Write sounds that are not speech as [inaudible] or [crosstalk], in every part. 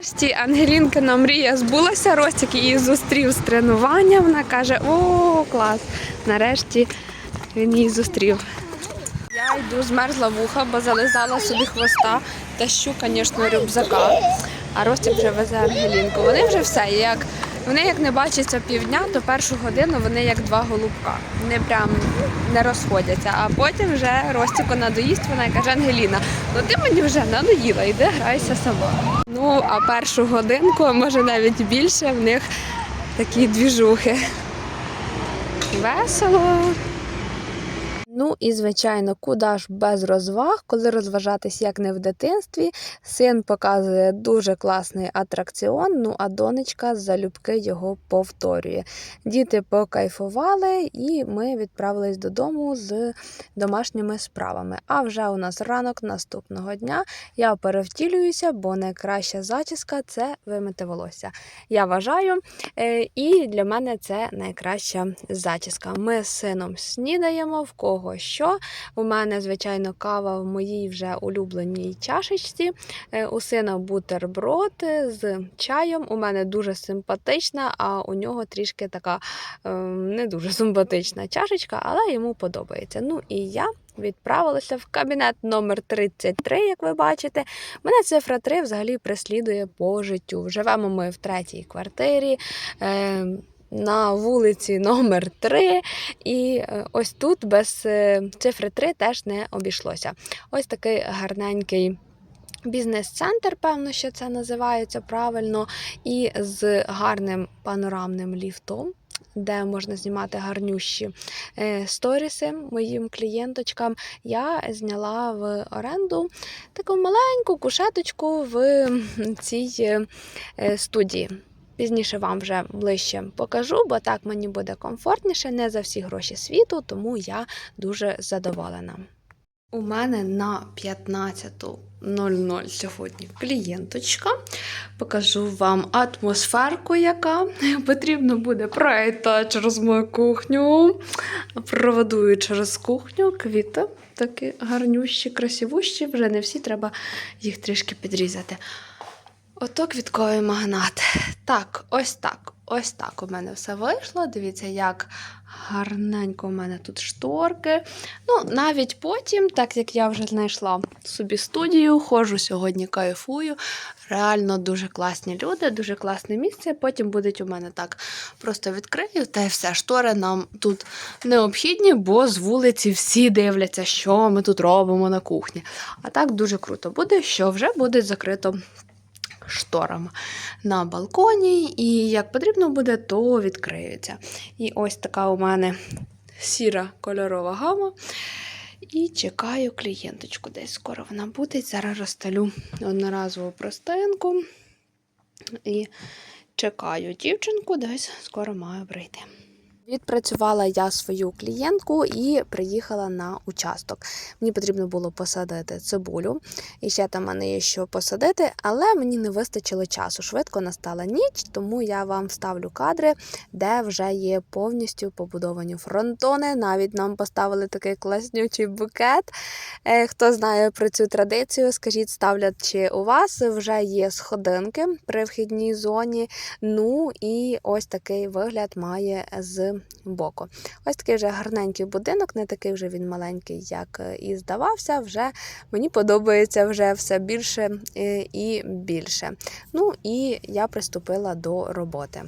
Нарешті Ангелінкина мрія збулася. Ростик її зустрів з тренування. Вона каже: О, клас! Нарешті він її зустрів. Я йду змерзла вуха, бо зализала собі хвоста, тащу, звісно, рюкзака. А Ростик вже везе Ангелінку. Вони вже все. Як вони як не бачаться півдня, то першу годину вони як два голубка. Вони прям не розходяться. А потім вже Ростику надоїсть. Вона каже: Ангеліна, ну ти мені вже надоїла, йди грайся сама. Ну а першу годинку, може навіть більше, в них такі двіжухи. Весело. Ну і звичайно, куди ж без розваг, коли розважатись як не в дитинстві. Син показує дуже класний атракціон. Ну а донечка залюбки його повторює. Діти покайфували, і ми відправились додому з домашніми справами. А вже у нас ранок наступного дня. Я перевтілююся, бо найкраща зачіска це вимити волосся. Я вважаю, Е, І для мене це найкраща зачіска. Ми з сином снідаємо в кого що. У мене, звичайно, кава в моїй вже улюбленій чашечці. Е, У сина бутерброд з чаєм. У мене дуже симпатична, а у нього трішки така е, не дуже симпатична чашечка, але йому подобається. Ну і я. Відправилася в кабінет номер 33, як ви бачите. Мене цифра 3 взагалі преслідує по життю. Живемо ми в третій квартирі. Е, на вулиці номер 3 і е, ось тут без е, цифри 3 теж не обійшлося. Ось такий гарненький. Бізнес-центр, певно, що це називається правильно, і з гарним панорамним ліфтом, де можна знімати гарнющі е, сторіси моїм клієнточкам. Я зняла в оренду таку маленьку кушеточку в цій студії. Пізніше вам вже ближче покажу, бо так мені буде комфортніше, не за всі гроші світу, тому я дуже задоволена. У мене на 15.00 сьогодні клієнточка. Покажу вам атмосферку, яка [laughs] потрібно буде пройти через мою кухню. Проведу через кухню квіти. Такі гарнющі, красивущі. Вже не всі, треба їх трішки підрізати. Ото квітковий магнат. Так, ось так. Ось так у мене все вийшло. Дивіться, як гарненько у мене тут шторки. Ну, навіть потім, так як я вже знайшла собі студію, ходжу сьогодні, кайфую. Реально дуже класні люди, дуже класне місце. Потім будуть у мене так просто відкрию, та й все. Штори нам тут необхідні, бо з вулиці всі дивляться, що ми тут робимо на кухні. А так дуже круто буде, що вже буде закрито шторами на балконі, і як потрібно буде, то відкриються. І ось така у мене сіра кольорова гама. І чекаю клієнточку. Десь скоро вона буде. Зараз розстелю одноразову простинку. І чекаю дівчинку, десь скоро маю прийти. Відпрацювала я свою клієнтку і приїхала на участок. Мені потрібно було посадити цибулю, і ще там мене є що посадити, але мені не вистачило часу. Швидко настала ніч, тому я вам вставлю кадри, де вже є повністю побудовані фронтони. Навіть нам поставили такий класнючий букет. Е, Хто знає про цю традицію, скажіть, ставлять чи у вас вже є сходинки при вхідній зоні. Ну і ось такий вигляд має з боку. Ось такий вже гарненький будинок, не такий вже він маленький, як е, і здавався. Вже мені подобається вже все більше е, і більше. Ну і я приступила до роботи.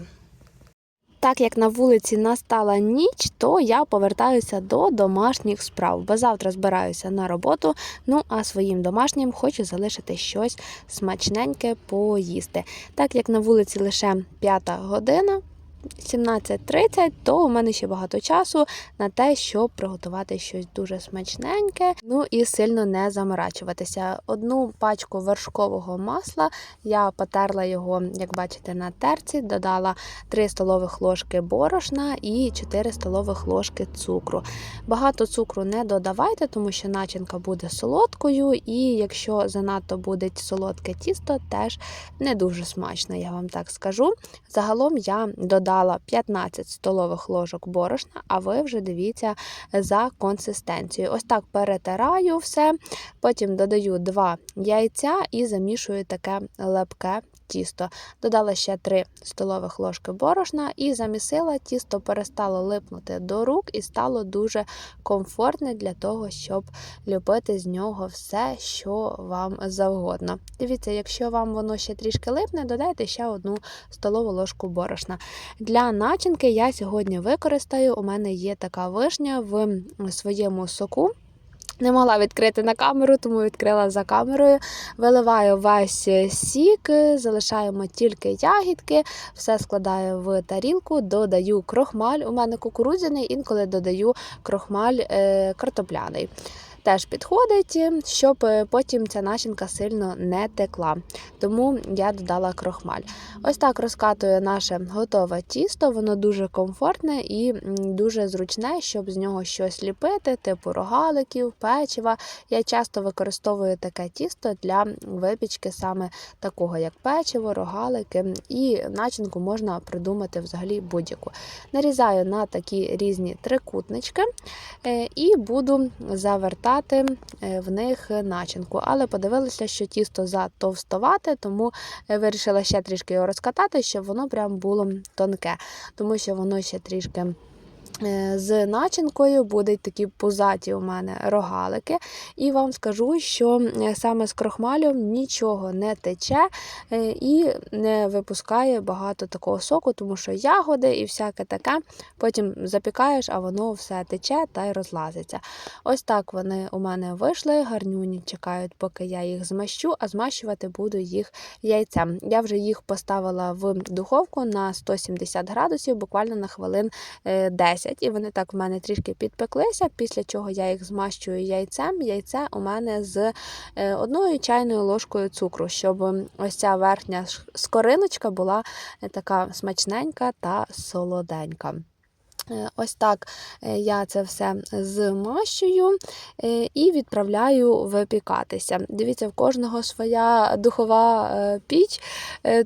Так як на вулиці настала ніч, то я повертаюся до домашніх справ, бо завтра збираюся на роботу. Ну а своїм домашнім хочу залишити щось смачненьке поїсти. Так як на вулиці лише п'ята година. 17.30, то у мене ще багато часу на те, щоб приготувати щось дуже смачненьке, ну і сильно не заморачуватися. Одну пачку вершкового масла я потерла його, як бачите, на терці, додала 3 столових ложки борошна і 4 столових ложки цукру. Багато цукру не додавайте, тому що начинка буде солодкою, і якщо занадто буде солодке тісто, теж не дуже смачно, я вам так скажу. Загалом я додала 15 столових ложок борошна, а ви вже дивіться за консистенцією. Ось так перетираю все, потім додаю 2 яйця і замішую таке лепке тісто. Додала ще 3 столових ложки борошна і замісила. Тісто перестало липнути до рук і стало дуже комфортне для того, щоб ліпити з нього все, що вам завгодно. Дивіться, якщо вам воно ще трішки липне, додайте ще одну столову ложку борошна. Для начинки я сьогодні використаю. У мене є така вишня в своєму соку. Не могла відкрити на камеру, тому відкрила за камерою. Виливаю весь сік, залишаємо тільки ягідки, все складаю в тарілку, додаю крохмаль. У мене кукурудзяний, інколи додаю крохмаль е, картопляний. Теж підходить, щоб е, потім ця начинка сильно не текла. Тому я додала крохмаль. Ось так розкатую наше готове тісто, воно дуже комфортне і дуже зручне, щоб з нього щось ліпити, типу рогаликів, печива. Я часто використовую таке тісто для випічки саме такого, як печиво, рогалики, і начинку можна придумати взагалі будь-яку. Нарізаю на такі різні трикутнички е, і буду завертати е, в них начинку. Але подивилася, що тісто затовстовате, тому е, вирішила ще трішки його розкатати, щоб воно прям було тонке, тому що воно ще трішки. Е, з начинкою будуть такі пузаті у мене рогалики, і вам скажу, що саме з крохмалем нічого не тече е, і не випускає багато такого соку, тому що ягоди і всяке таке. Потім запікаєш, а воно все тече та й розлазиться. Ось так вони у мене вийшли, гарнюні чекають, поки я їх змащу, а змащувати буду їх яйцем. Я вже їх поставила в духовку на 170 градусів, буквально на хвилин е, 10 досить, і вони так в мене трішки підпеклися, після чого я їх змащую яйцем. Яйце у мене з е, одною чайною ложкою цукру, щоб ось ця верхня скориночка була е, така смачненька та солоденька. Ось так е, я це все змащую е, і відправляю випікатися. Дивіться, в кожного своя духова е, піч,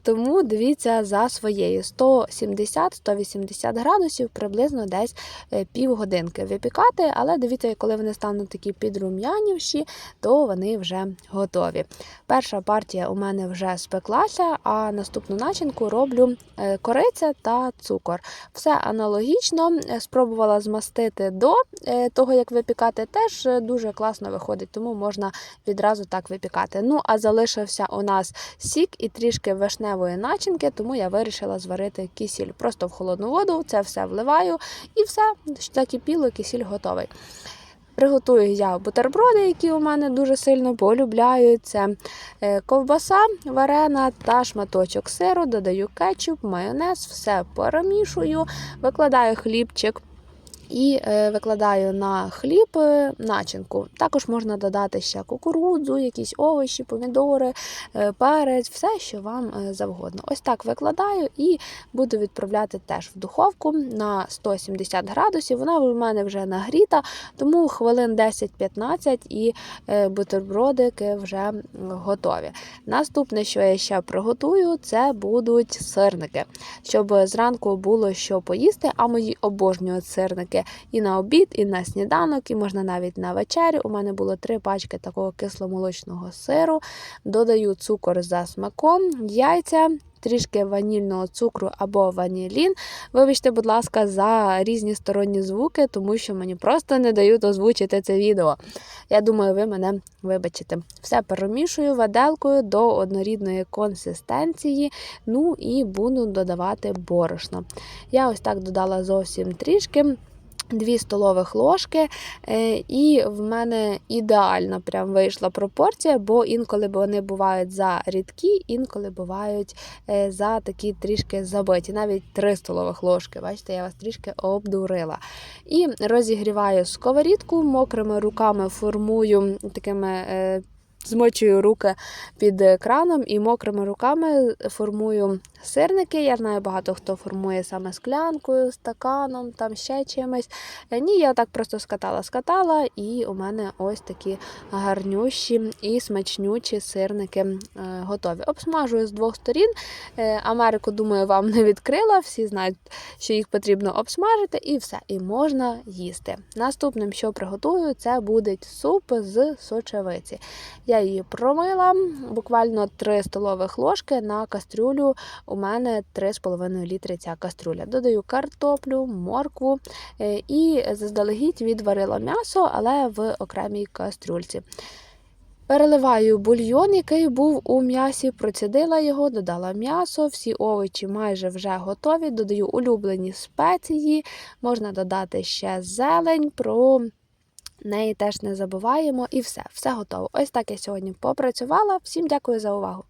тому дивіться за своєю 170-180 градусів, приблизно десь півгодинки випікати, але дивіться, коли вони стануть такі підрум'янівші, то вони вже готові. Перша партія у мене вже спеклася, а наступну начинку роблю кориця та цукор. Все аналогічно. Е, Спробувала змастити до е, того, як випікати, теж е, дуже класно виходить, тому можна відразу так випікати. Ну, а залишився у нас сік і трішки вишневої начинки, тому я вирішила зварити кісіль. Просто в холодну воду це все вливаю і все, закипіло, кісіль готовий. Приготую я бутерброди, які у мене дуже сильно полюбляю. Це е, ковбаса варена та шматочок сиру, додаю кетчуп, майонез, все перемішую, викладаю хлібчик. І е, викладаю на хліб е, начинку. Також можна додати ще кукурудзу, якісь овочі, помідори, е, перець, все, що вам завгодно. Ось так викладаю і буду відправляти теж в духовку на 170 градусів. Вона в мене вже нагріта, тому хвилин 10-15 і бутербродики вже готові. Наступне, що я ще приготую, це будуть сирники, щоб зранку було що поїсти, а мої обожнюють сирники і на обід, і на сніданок, і можна навіть на вечерю. У мене було три пачки такого кисломолочного сиру. Додаю цукор за смаком, яйця. Трішки ванільного цукру або ванілін. Вибачте, будь ласка, за різні сторонні звуки, тому що мені просто не дають озвучити це відео. Я думаю, ви мене вибачите. Все перемішую виделкою до однорідної консистенції. Ну і буду додавати борошно. Я ось так додала зовсім трішки. 2 столових ложки, е, і в мене ідеальна прям вийшла пропорція, бо інколи вони бувають за рідкі, інколи бувають е, за такі трішки забиті, навіть 3 столових ложки. Бачите, я вас трішки обдурила. І розігріваю сковорідку, мокрими руками формую такими. Змочую руки під краном і мокрими руками формую сирники. Я знаю, багато хто формує саме склянкою, стаканом, там ще чимось. Е, Ні, я так просто скатала, скатала, і у мене ось такі гарнющі і смачнючі сирники е, готові. Обсмажую з двох сторін. Е, Америку, думаю, вам не відкрила. Всі знають, що їх потрібно обсмажити, і все, і можна їсти. Наступним, що приготую, це буде суп з сочевиці. Я її промила, буквально 3 столових ложки на кастрюлю. У мене 3,5 літри ця кастрюля. Додаю картоплю, моркву е, і заздалегідь відварила м'ясо, але в окремій кастрюльці. Переливаю бульйон, який був у м'ясі, процідила його, додала м'ясо, всі овочі майже вже готові. Додаю улюблені спеції, можна додати ще зелень. Про неї теж не забуваємо. І все, все готово. Ось так я сьогодні попрацювала. Всім дякую за увагу.